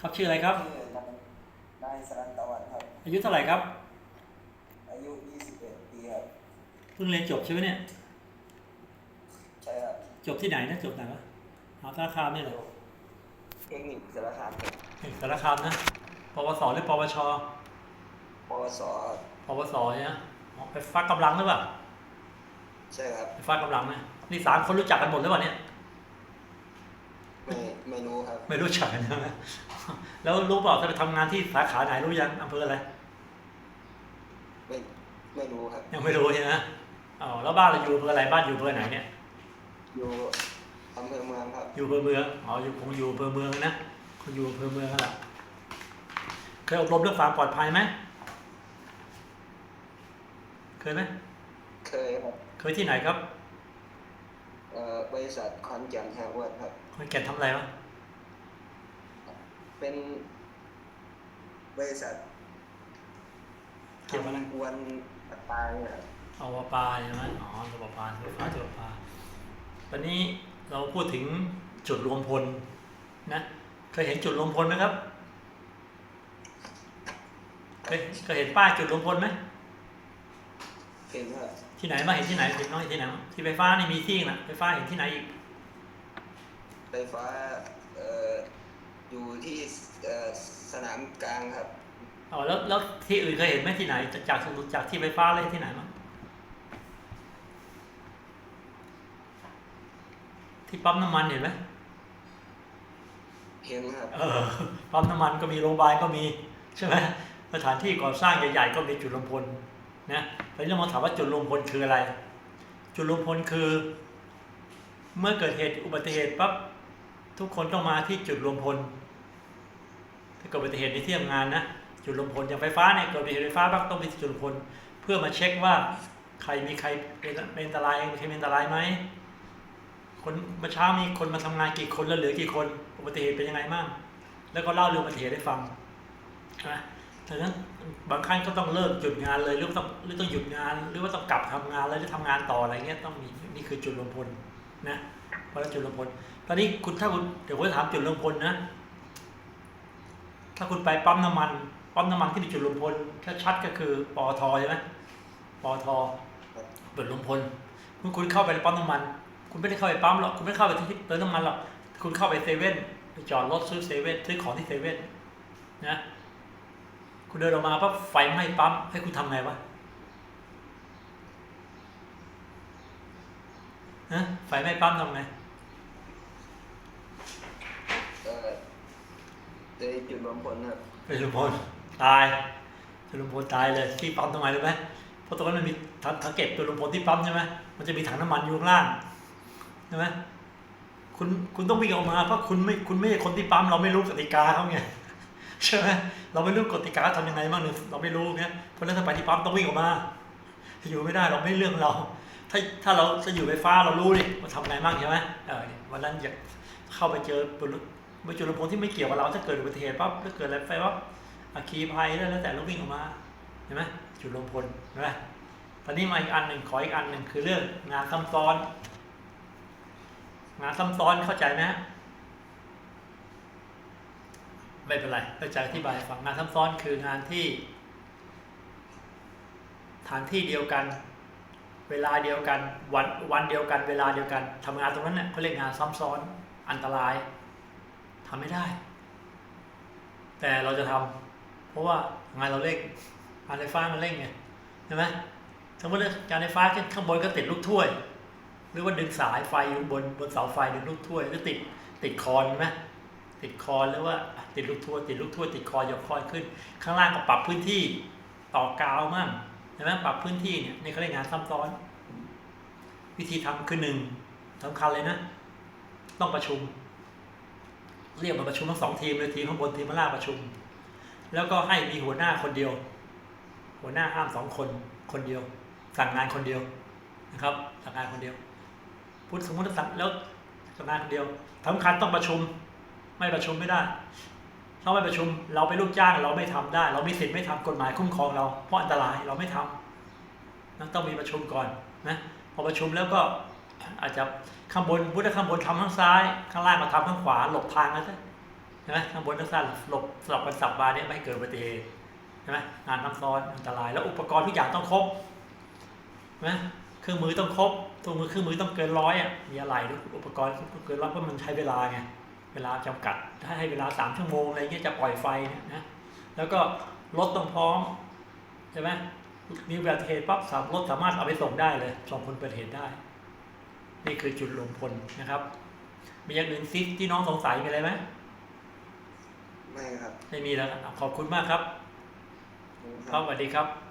ครับชื่ออะไรครับ ชื่อนายนายสรันตะวันครับ อายุเท่าไหร่ครับ อายุ 21 ปีครับ เพิ่งเรียนจบใช่ไหมเนี่ย ใช่ครับจบที่ไหนนะจบไหนวะมหาสารคามเนี่ยเหรอเทคนิคสารคามครับเอกสารคามนะปวสหรือปวชปวสครับปวสเนี่ยนะอ๋อไปฟักกำลังหรือเปล่าใช่ครับไปฟักกำลังนะนี่สามคนรู้จักกันหมดหรือเปล่าเนี่ย ไม่ไม่รู้ครับ ไม่รู้จักกันใช่ไหมแล้วรู้เปล่าจะไปทำงานที่สาขาไหนรู้ยังอำเภออะไร ไม่ไม่รู้ครับ ยังไม่รู้ใช่ไหมอ๋อแล้วบ้านเราอยู่อำเภออะไรบ้านอยู่อำเภอไหนเนี่ย อยู่อำเภอเมืองครับ อยู่อำเภอเมืองอ๋ออยู่คงอยู่อำเภอเมืองนะคงอยู่อำเภอเมืองนั่นแหละเคยอบรมเรื่องความปลอดภัยไหมเคยไหมเคยครับ เคยที่ไหนครับเอ่อ บริษัทคอนแก่นแฮร์เวิร์ดครับคนแก่นทำอะไรวะเป็นบริษัทเกี่ยวกับอะไรทำวนปลาปลาเนี่ยครับเอาปลาปลาใช่ไหมอ๋อตัวปลาปลาตัวฟ้าตัวปลาตอนนี้เราพูดถึงจุดรวมพลนะเคยเห็นจุดรวมพลไหมครับเคยเคยเห็นป้ายจุดรวมพลไหมเห็นครับ ที่ไหนมาเห็นที่ไหนเห็นน้องเห็นที่ไหนบ้างที่ไฟฟ้านี่มีที่นะไฟฟ้าเห็นที่ไหนอีกไฟฟ้าเอ่ออยู่ที่เอ่อสนามกลางครับ อ๋อแล้วแล้วที่อื่นเคยเห็นไหมที่ไหน จากจากจากที่ไฟฟ้าเลยที่ไหนมั้งที่ปั๊มน้ำมันเห็นไหมเห็นครับ เออปั๊มน้ำมันก็มีโรงพยาบาลก็มีใช่ไหมสถานที่ก่อสร้างใหญ่ๆก็มีจุดรวมพล นะตอนนี้เรามาถามว่าจุดรวมพลคืออะไร จุดรวมพลคือ เมื่อเกิดเหตุอุบัติเหตุปั๊บทุกคนต้องมาที่จุดรวมพลถ้าเกิดอุบัติเหตุในที่ทำงานนะจุดรวมพลอย่างไฟฟ้าเนี่ยเกิดอุบัติเหตุไฟฟ้าปั๊บต้องไปจุดรวมพลเพื่อมาเช็คว่าใครมีใครเป็นอันตรายมีใครเป็นอันตรายไหมคนเมื่อเช้ามีคนมาทำงานกี่คนแล้วเหลือกี่คนอุบัติเหตุเป็นยังไงบ้างแล้วก็เล่าเรื่องอุบัติเหตุให้ฟังนะ ดังนั้นบางครั้งก็ต้องเลิกหยุดงานเลยหรือว่าต้องหรือต้องหยุดงาน หรือว่าต้องกลับทำงานแล้วหรือทำงานต่ออะไรเงี้ยต้องมีนี่คือจุดรวมพลนะเพราะฉะนั้นจุดรวมพลตอนนี้คุณถ้าคุณเดี๋ยวผมจะถามจุดรวมพลนะ ถ้าคุณไปปั๊มน้ำมันปั๊มน้ำมันที่มีจุดรวมพลชัดๆก็คือปอทใช่ไหมปอทจุดรวมพลเมื่อคุณเข้าไปปั๊มน้ำมัน คุณไม่ได้เข้าไปปั๊มหรอกคุณไม่ได้เข้าไปที่เติมน้ำมันหรอกคุณเข้าไปเซเว่นไปจอดรถซื้อเซเว่นซื้อของที่เซเว่นนะ คุณเดินออกมาปั๊บไฟไหม้ปั๊มให้คุณทำไงวะฮะไฟไหม้ปั๊มทำไงเอ่อในจุดรวมพลครับเป็นลุงพลตายเป็นลุงพลตายเลยที่ปั๊มทำไมรู้ไหมเพราะตรงนั้นมันมีถังถังเก็บตัวลุงพลที่ปั๊มใช่ไหมมันจะมีถังน้ำมันอยู่ข้างล่างใช่ไหมคุณคุณต้องวิ่งออกมาเพราะคุณไม่คุณไม่ใช่คนที่ปั๊มเราไม่รู้กติกาเขาไง ใช่ไหมเราไม่รู้กติกาทำยังไงบ้างเนี่ยเราไม่รู้เงี้ยเพราะฉะนั้นถ้าไปที่ปั๊มต้องวิ่งออกมา อยู่ไม่ได้เราไม่เรื่องเรา ถ้าถ้าเราจะอยู่ไฟฟ้าเรารู้ดิว่าทำไงบ้างใช่ไหมเออวันนั้นอยากเข้าไปเจอตัวลุจุลพงที่ไม่เกี่ยวกับเราถ้าเกิดอุบัติเหตุปั๊บถ้าเกิดอะไรไฟปั๊บอัคคีภัยแล้วแต่เราวิ่งออกมาเห็นไหมจุลพลเห็นไหมตอนนี้มาอีกอันหนึ่งขออีกอันหนึ่งคือเรื่องงานซ้ำซ้อน งานซ้ำซ้อนเข้าใจไหม ไม่เป็นไรเราจะอธิบายฟังงานซ้ำซ้อนคืองานที่ฐานที่เดียวกัน เวลาเดียวกันวันวันเดียวกัน เวลาเดียวกันทำงานตรงนั้นเนี่ยเขาเรียกงานซ้ำซ้อนอันตรายทำไม่ได้ แต่เราจะทำเพราะว่างานเราเร่งการไฟฟ้ามันเร่งไงใช่ไหมสมมติว่าการไฟฟ้าข้างบนก็ติดลูกถ้วย หรือว่าดึงสายไฟอยู่บนบนเสาไฟดึงลูกถ้วยหรือติดติดคอนใช่ไหม ติดคอหรือว่าติดลูกถ้วติดลูกถ้วติดคอยกคอนขึ้น ข้างล่างก็ปรับพื้นที่ต่อกาวมั่งใช่ไหมปรับพื้นที่เนี่ยนี่เขาเรียกงานซ้ำซ้อน วิธีทำคือหนึ่งสำคัญเลยนะ ต้องประชุม เรียกมาประชุมทั้งสองทีมเลยทีมข้างบนทีมข้างล่างประชุม แล้วก็ให้มีหัวหน้าคนเดียว หัวหน้าห้ามสองคนคนเดียว สั่งงานคนเดียวนะครับ สั่งงานคนเดียวพูดสมมติสั่งแล้วสั่งงานคนเดียวสำคัญต้องประชุม ไม่ประชุมไม่ได้ถ้าไม่ประชุมเราเป็นลูกจ้างเราไม่ทำได้ เรามีสิทธิ์ไม่ทำกฎหมายคุ้มครองเราเพราะอันตรายเราไม่ทำนะต้องมีประชุมก่อนนะพอประชุมแล้วก็อาจจะข้างบนพุทธข้างบนทำข้างซ้าย ข้างล่างก็ทำข้างขวาหลบทางนะจ๊ะใช่ไหมข้างบนทั้งสั้นหลบสลับกันสับมาเนี่ยไม่ให้เกิดอุบัติเหตุใช่ไหมงานซับซ้อนอันตราย แล้วอุปกรณ์ทุกอย่างต้องครบใช่ไหมเครื่องมือต้องครบตัวมือเครื่องมือต้องเกินร้อยอะมีอะไรด้วยอุปกรณ์ต้องเกินร้อยเพราะมันใช้เวลาไง เวลาจำกัดถ้าให้เวลาสามชั่วโมงอะไรเงี้ยจะปล่อยไฟเนี่ยนะแล้วก็รถต้องพร้อมใช่ไหมมีอุบัติเหตุปั๊บสามรถสามารถเอาไปส่งได้เลยส่งคนเกิดเหตุได้ นี่คือจุดรวมพลนะครับ มีอย่างอื่นซิที่น้องสงสัยมีอะไรไหมไม่ครับ ไม่มีแล้วครับขอบคุณมากครับขอบคุณคครัรับบสวัสดีครับ